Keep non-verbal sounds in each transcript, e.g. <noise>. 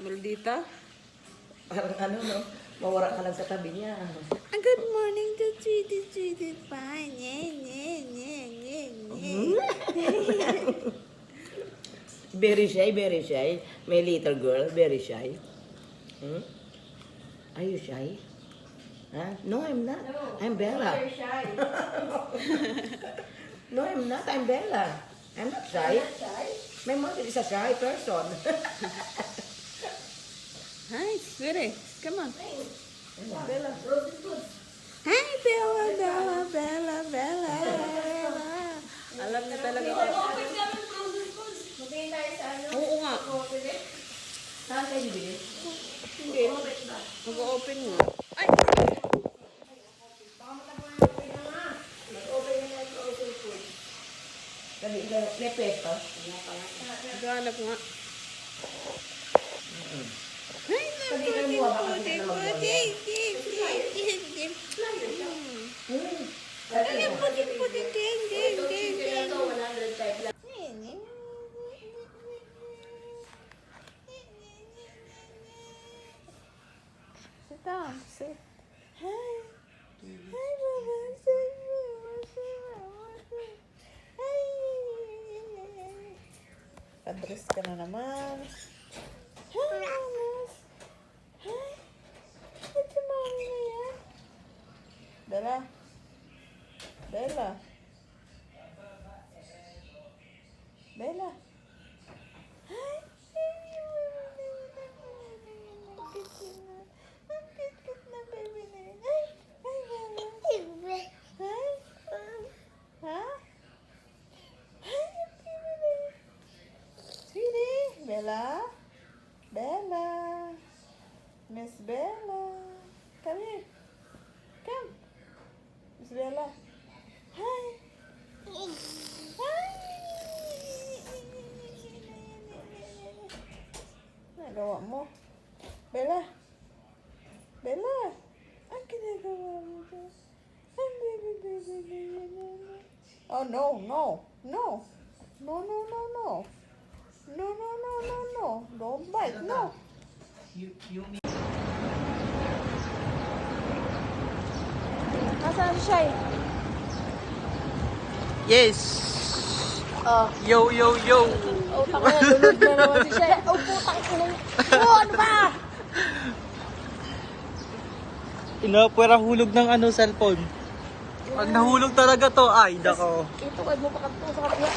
Maldita. Parang ano, no? Mawara ka lang sa tabi niya. Ah, Good morning, the sweetie, sweetie pie. Nye, nye, nye, nye, nye. <laughs> Very shy, very shy. My little girl, very shy. Hmm? Are you shy? Huh? <laughs> No, I'm not. I'm Bella. no, I'm not. I'm Bella. I'm not shy. My mother is a shy person. <laughs> Hi, sweetie. Come on. Bella. Hi, Bella, Bella, Bella, Bella, Bella. Alam niya talaga. Oo nga. Saan kayo bibili? Hindi. Mag-open nga. Ay! Pesto. Naghanap nga. Ay, Sabi ka mo, baka naputi, hindi ka naman Padres ka na naman. Hi, Mamas. Hi. Ba't Mami na yan? Bella. Bella. Bella. Nagawa mo. Bella. Bella. Ang ginagawa mo dyan? Ang baby, baby, baby, baby. Oh, no, no, no. No, no, no, no. No, no, no, no, no. Don't bite, no. You, you Nasaan siya? Yes! Oh. Yo, yo, yo! Oh, na, lulog na naman si Shai. Oh, putang ina. Oh, ano ba? Inapuwera hulog ng ano, cellphone. Pag nahulog talaga to, ay, dako. Ito, ay mo pa sa kapila.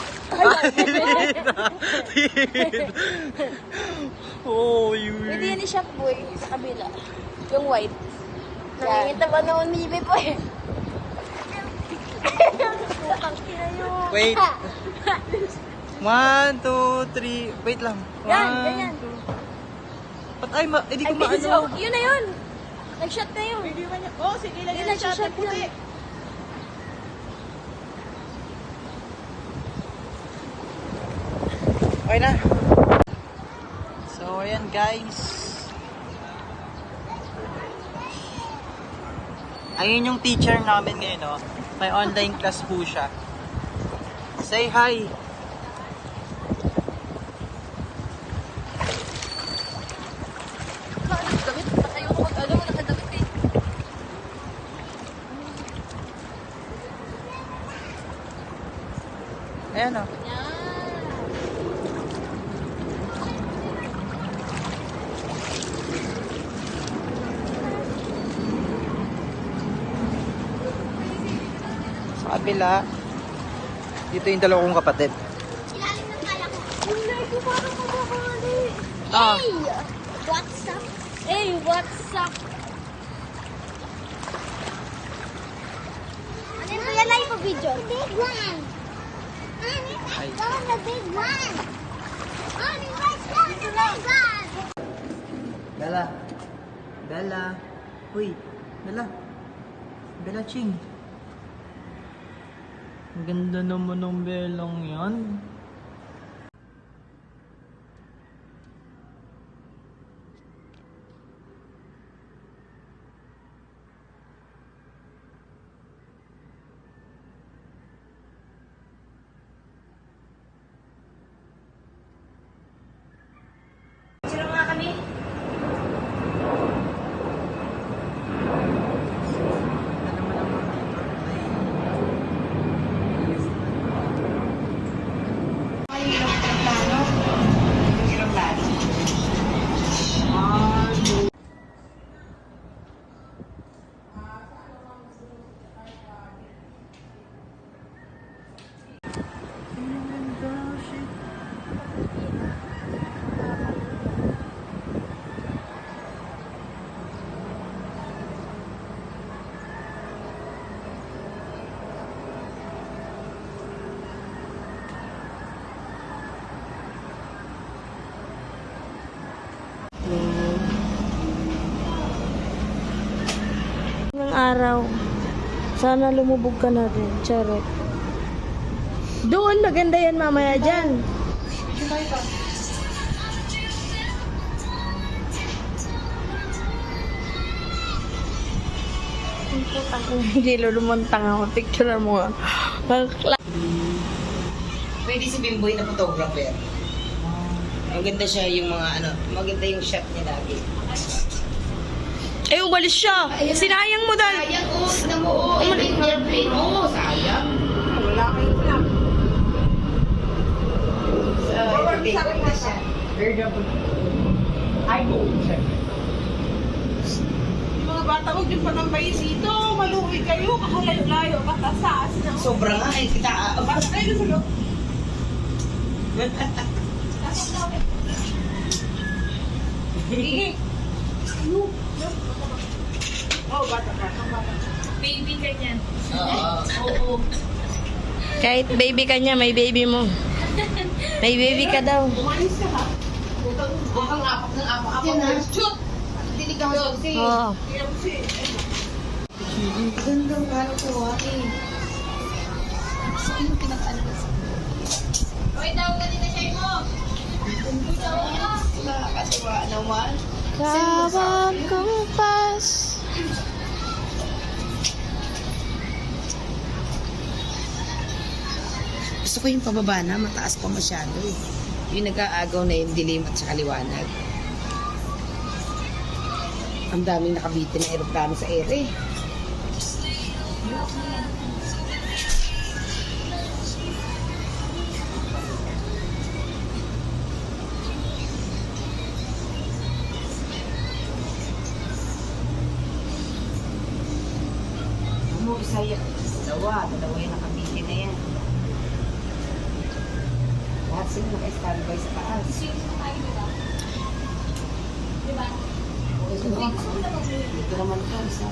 oh, Pwede yun. yan ni Shopboy sa kabila. Yung white. Nakikita ba na umibi po eh? Ina. Wait. <laughs> <laughs> One, two, three. Wait lang. One, Yan, ganyan. two. Ba't ay, ma, hindi Ay, ko maano. bilis, oh. Yun na yun. Nag-shot na yun. Oh, sige, Yun, nag-shot na. Okay na. So, ayan guys. Ayun yung teacher namin ngayon, no? May online class po siya. Say hi! Ayan, oh. Yan. Sa kabila, dito yung dalawang kong kapatid. Ilalim ng kala ko. Hindi ko parang kumakali. Ah. Hey! What's up? Hey, what's up? Ano yung kaya live video? The big one. Ay. let's go on the big one. Honey, let's go on the big one. Bella. Bella. Uy, Bella. Bella Ching. Ganda naman ng belang yan. Araw. Sana lumubog ka na din. Charot. Doon, maganda yan mamaya dyan. Hindi lulumuntang ako. Picture mo. Bakla- Pwede si Bimboy na photographer. Maganda siya yung mga ano, maganda yung shot niya lagi. Eh, umalis siya. Sinayang mo dahil. Sayang oh, na mo oh, yung airplane oh, sayang. Wala plan. So, ito na siya. I go. Yung mga bata, huwag yung panambayin dito. Maluwi kayo. Kakalayo-layo. Katasaas na. Sobra nga eh, kita ah, Basta kayo sa loob. <laughs> Oh, bata ka. Bata ka. Oo. Kahit baby ka niya, may baby mo. May baby ka daw. Umalis ka ha. Huwag kang apak ng apak ako. Shoot! Dinig ka mo si... Oo. Kaya mo si... Gandang parang kuha eh. Nakakatuwa naman. Kawag kong pas. Gusto ko yung pababa na, mataas pa masyado eh. Yung nag-aagaw na yung dilim at saka liwanag. Ang daming nakabitin na aeroplano sa ere. Ano, isa yan. Dalawa. Dalawa yung nakabitin na yan. Lahat sila naka-standby sa taas. Ito naman ito, isa.